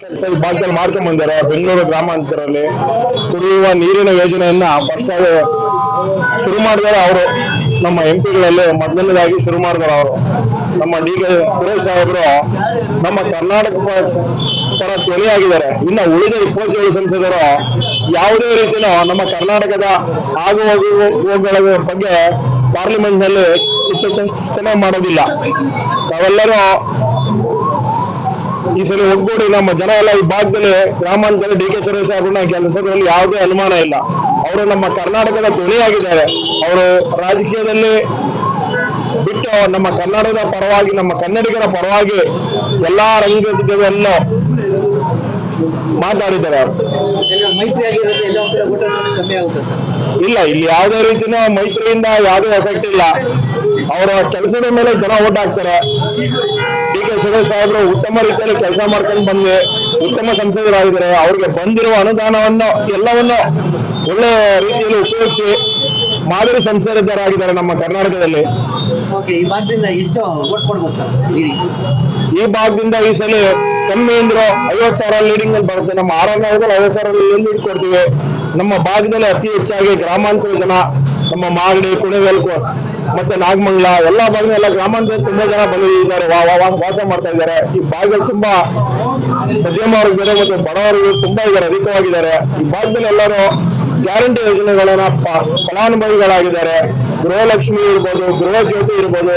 ಕೆಲಸ ಈ ಭಾಗದಲ್ಲಿ ಮಾಡ್ಕೊಂಡ್ ಬಂದಾರೆ, ಬೆಂಗಳೂರು ಗ್ರಾಮಾಂತರಲ್ಲಿ ಕುಡಿಯುವ ನೀರಿನ ಯೋಜನೆಯನ್ನ ಫಸ್ಟ್ ಶುರು ಮಾಡಿದಾರೆ ಅವರು. ನಮ್ಮ ಎಂ ಪಿಗಳಲ್ಲಿ ಮೊದಲನೇದಾಗಿ ಶುರು ಮಾಡಿದಾರೆ ಅವರು. ನಮ್ಮ ಡಿ ಕೆ ಸುರೇಶ್ ಸಾಹೇಬರು ನಮ್ಮ ಕರ್ನಾಟಕ ಪರ ಧ್ವನಿಯಾಗಿದ್ದಾರೆ. ಇನ್ನು ಉಳಿದ ಇಪ್ಪತ್ತೇಳು ಸಂಸದರು ಯಾವುದೇ ರೀತಿಯೂ ನಮ್ಮ ಕರ್ನಾಟಕದ ಆಗು ಹೋಗುಗಳ ಬಗ್ಗೆ ಪಾರ್ಲಿಮೆಂಟ್ನಲ್ಲಿ ಮಾಡೋದಿಲ್ಲ. ನಾವೆಲ್ಲರೂ ಈ ಸಲ ಒಗ್ಗೂಡಿ ನಮ್ಮ ಜನ ಎಲ್ಲ ಈ ಭಾಗದಲ್ಲಿ ಗ್ರಾಮಾಂತರ ಡಿ ಕೆ ಸುರೇಶ್ ಅವ್ರನ್ನ ಕೆಲಸದಲ್ಲಿ ಯಾವುದೇ ಅನುಮಾನ ಇಲ್ಲ. ಅವರು ನಮ್ಮ ಕರ್ನಾಟಕದ ಧ್ವನಿಯಾಗಿದ್ದಾರೆ ಅವರು ರಾಜಕೀಯದಲ್ಲಿ ಬಿಟ್ಟು ನಮ್ಮ ಕನ್ನಡದ ಪರವಾಗಿ, ನಮ್ಮ ಕನ್ನಡಿಗರ ಪರವಾಗಿ ಎಲ್ಲಾ ರಂಗದಲ್ಲೂ ಮಾತಾಡಿದ್ದಾರೆ ಅವರು. ಇಲ್ಲ, ಇಲ್ಲಿ ಯಾವುದೇ ರೀತಿನ ಮೈತ್ರಿಯಿಂದ ಯಾವುದೇ ಎಫೆಕ್ಟ್ ಇಲ್ಲ. ಅವರ ಕೆಲಸದ ಮೇಲೆ ಜನ ಓಟ್ ಹಾಕ್ತಾರೆ. ಡಿ ಕೆ ಸುರೇಶ್ ಸಾಹೇಬರು ಉತ್ತಮ ರೀತಿಯಲ್ಲಿ ಕೆಲಸ ಮಾಡ್ಕೊಂಡು ಬಂದ್ವಿ. ಉತ್ತಮ ಸಂಸದರಾಗಿದ್ದಾರೆ. ಅವ್ರಿಗೆ ಬಂದಿರುವ ಅನುದಾನವನ್ನು ಎಲ್ಲವನ್ನು ಒಳ್ಳೆ ರೀತಿಯಲ್ಲಿ ಉಪಯೋಗಿಸಿ ಮಾದರಿ ಸಂಸದರಾಗಿದ್ದಾರೆ ನಮ್ಮ ಕರ್ನಾಟಕದಲ್ಲಿ. ಈ ಭಾಗದಿಂದ ಎಷ್ಟು ವೋಟ್ ಕೊಡ್ಬೋದು ಸರ್ ಈ ಭಾಗದಿಂದ ಈ ಸಲ ಕಮ್ಮಿ ಅಂದ್ರೆ ಐವತ್ ಸಾವಿರ ಲೀಡಿಂಗ್ ಅಲ್ಲಿ ಬರುತ್ತೆ. ನಮ್ಮ ಆರನೇ ಐವತ್ ಸಾವಿರ ಲೀಡ್ ಕೊಡ್ತೀವಿ. ನಮ್ಮ ಭಾಗದಲ್ಲಿ ಅತಿ ಹೆಚ್ಚಾಗಿ ಗ್ರಾಮಾಂತರ ಜನ ನಮ್ಮ ಮಾಗಡಿ ಕುಣಿಗಲ್ ಮತ್ತೆ ನಾಗಮಂಗಲ, ಎಲ್ಲಾ ಭಾಗದ ಎಲ್ಲ ಗ್ರಾಮಾಂತರ ತುಂಬಾ ಜನ ಬಂದಿದ್ದಾರೆ. ವಾಸ ಮಾಡ್ತಾ ಇದ್ದಾರೆ. ಈ ಭಾಗದಲ್ಲಿ ತುಂಬಾ ಮಧ್ಯಮ ವರ್ಗದವರು ಮತ್ತೆ ಬಡವರು ತುಂಬಾ ಇದ್ದಾರೆ, ಅಧಿಕವಾಗಿದ್ದಾರೆ. ಈ ಭಾಗದಲ್ಲಿ ಎಲ್ಲರೂ ಗ್ಯಾರಂಟಿ ಯೋಜನೆಗಳನ್ನ ಫಲಾನುಭವಿಗಳಾಗಿದ್ದಾರೆ. ಗೃಹಲಕ್ಷ್ಮಿ ಇರ್ಬೋದು ಗೃಹ ಜ್ಯೋತಿ ಇರ್ಬೋದು,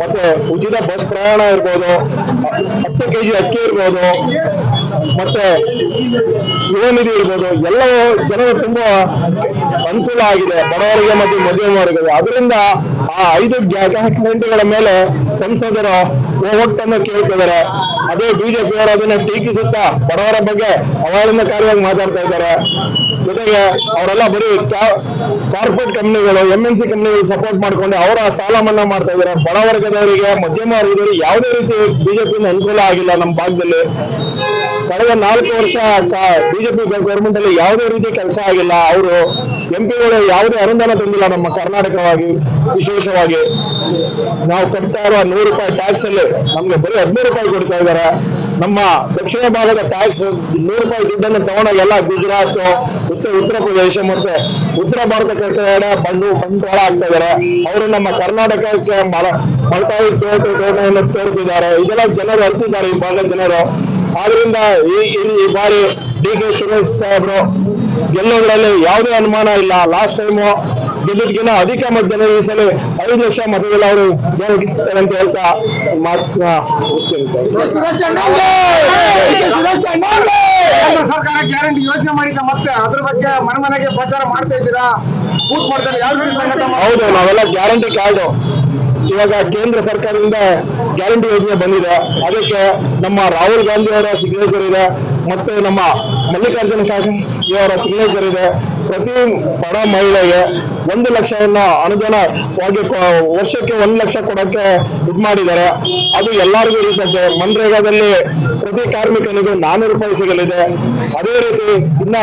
ಮತ್ತೆ ಉಚಿತ ಬಸ್ ಪ್ರಯಾಣ ಇರ್ಬೋದು, ಹತ್ತು ಕೆಜಿ ಅಕ್ಕಿ ಇರ್ಬೋದು, ಮತ್ತೆ ಯುವ ನಿಧಿ ಇರ್ಬೋದು. ಎಲ್ಲವೂ ಜನರು ತುಂಬಾ ಅನುಕೂಲ ಆಗಿದೆ. ಬಡವರಿಗೆ ಮತ್ತು ಮಧ್ಯಮ ವರ್ಗದ ಅದರಿಂದ ಆ ಐದು ಗ್ಯಾರಂಟಿಗಳ ಮೇಲೆ ಸಂಸದರು ಒಟ್ಟನ್ನು ಕೇಳ್ತಿದ್ದಾರೆ. ಅದೇ ಬಿಜೆಪಿ ಅವರು ಅದನ್ನ ಟೀಕಿಸುತ್ತಾ ಬಡವರ ಬಗ್ಗೆ ಅವಹೇಳನಕಾರಿಯಾಗಿ ಮಾತಾಡ್ತಾ ಇದ್ದಾರೆ. ಜೊತೆಗೆ ಅವರೆಲ್ಲ ಬರೀ ಕಾರ್ಪೊರೇಟ್ ಕಂಪ್ನಿಗಳು ಎಂ ಎನ್ ಸಿ ಕಂಪ್ನಿಗಳು ಸಪೋರ್ಟ್ ಮಾಡ್ಕೊಂಡು ಅವರ ಸಾಲ ಮನ್ನಾ ಮಾಡ್ತಾ ಇದ್ದಾರೆ. ಬಡ ವರ್ಗದವರಿಗೆ ಮಧ್ಯಮ ವರ್ಗದವರಿಗೆ ಯಾವುದೇ ರೀತಿ ಬಿಜೆಪಿಯಿಂದ ಅನುಕೂಲ ಆಗಿಲ್ಲ ನಮ್ಮ ಭಾಗದಲ್ಲಿ. ಕಳೆದ ನಾಲ್ಕು ವರ್ಷ ಬಿಜೆಪಿ ಗವರ್ಮೆಂಟ್ ಅಲ್ಲಿ ಯಾವುದೇ ರೀತಿ ಕೆಲಸ ಆಗಿಲ್ಲ. ಅವರು ಎಂ ಪಿಗಳು ಯಾವುದೇ ಅನುದಾನ ತಂದಿಲ್ಲ ನಮ್ಮ ಕರ್ನಾಟಕವಾಗಿ, ವಿಶೇಷವಾಗಿ. ನಾವು ಕೊಡ್ತಾ ಇರುವ ನೂರು ರೂಪಾಯಿ ಟ್ಯಾಕ್ಸ್ ಅಲ್ಲಿ ನಮ್ಗೆ ಬರೀ ಹದಿನೂರು ರೂಪಾಯಿ ಕೊಡ್ತಾ ಇದ್ದಾರೆ. ನಮ್ಮ ದಕ್ಷಿಣ ಭಾಗದ ಟ್ಯಾಕ್ಸ್ ನೂರು ರೂಪಾಯಿ ದುಡ್ಡನ್ನು ತಗೊಂಡಾಗ ಎಲ್ಲ ಗುಜರಾತ್, ಉತ್ತರ ಉತ್ತರ ಪ್ರದೇಶ ಮತ್ತೆ ಉತ್ತರ ಭಾರತ ಕಡೆ ಬಂದು ಬಂಡವಾಳ ಆಗ್ತಾ ಇದ್ದಾರೆ. ಅವರು ನಮ್ಮ ಕರ್ನಾಟಕಕ್ಕೆ ಮಲ, ಮಲತಾಯಿ ತೋಟ ತೋಟವನ್ನು ತೋರುತ್ತಿದ್ದಾರೆ ಇದೆಲ್ಲ ಜನರು ಅರ್ತಿದ್ದಾರೆ ಈ ಭಾಗದ ಜನರು. ಆದ್ರಿಂದ ಈ- ಈ ಬಾರಿ ಡಿ ಕೆ ಸುರೇಶ್ ಸಾಹೇಬರು ಗೆಲ್ಲೋದ್ರಲ್ಲಿ ಯಾವುದೇ ಅನುಮಾನ ಇಲ್ಲ. ಲಾಸ್ಟ್ ಟೈಮು ಗೆಲ್ಲೋದ್ಕಿಂತ ಅಧಿಕ ಮತದಾನ ಈ ಸಲ ಐದು ಲಕ್ಷ ಮತದಲ್ಲಿ ಅವರು ಅಂತ ಹೇಳ್ತಾ ಸರ್ಕಾರ ಗ್ಯಾರಂಟಿ ಯೋಜನೆ ಮಾಡಿದ ಮತ್ತೆ ಅದ್ರ ಬಗ್ಗೆ ಮನೆ ಮನೆಗೆ ಪ್ರಚಾರ ಮಾಡ್ತಾ ಇದ್ದೀರಾ? ಬೂತ್ ಮಾಡ್ತಾರೆ? ಹೌದು ನಾವೆಲ್ಲ ಗ್ಯಾರಂಟಿ ಕಾರ್ಡು. ಇವಾಗ ಕೇಂದ್ರ ಸರ್ಕಾರದಿಂದ ಗ್ಯಾರಂಟಿ ಯೋಜನೆ ಬಂದಿದೆ. ಅದಕ್ಕೆ ನಮ್ಮ ರಾಹುಲ್ ಗಾಂಧಿ ಅವರ ಸಿಗ್ನೇಚರ್ ಇದೆ. ಮತ್ತೆ ನಮ್ಮ ಮಲ್ಲಿಕಾರ್ಜುನ ಖರ್ಗೆ ಅವರ ಸಿಗ್ನೇಚರ್ ಇದೆ. ಪ್ರತಿ ಬಡ ಮಹಿಳೆಗೆ ಒಂದು ಲಕ್ಷವನ್ನ ಅನುದಾನವಾಗಿ ವರ್ಷಕ್ಕೆ ಒಂದು ಲಕ್ಷ ಕೊಡಕ್ಕೆ ಇದ್ ಮಾಡಿದ್ದಾರೆ. ಅದು ಎಲ್ಲರಿಗೂ ಇರುತ್ತದೆ ಮನ್ರೇಗಾದಲ್ಲಿ ಪ್ರತಿ ಕಾರ್ಮಿಕನಿಗೂ ನಾನೂರು ರೂಪಾಯಿ ಸಿಗಲಿದೆ. ಅದೇ ರೀತಿ ಇನ್ನ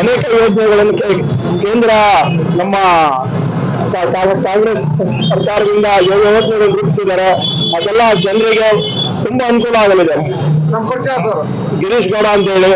ಅನೇಕ ಯೋಜನೆಗಳನ್ನು ಕೇಂದ್ರ ನಮ್ಮ ಕಾಂಗ್ರೆಸ್ ಸರ್ಕಾರದಿಂದ ಯೋಜನೆಗಳನ್ನು ಯೋಜನೆಗಳು ರೂಪಿಸಿದ್ದಾರೆ. ಅದೆಲ್ಲ ಜನರಿಗೆ ತುಂಬಾ ಅನುಕೂಲ ಆಗಲಿದೆ. ಗಿರೀಶ್ ಗೌಡ ಅಂತ ಹೇಳಿ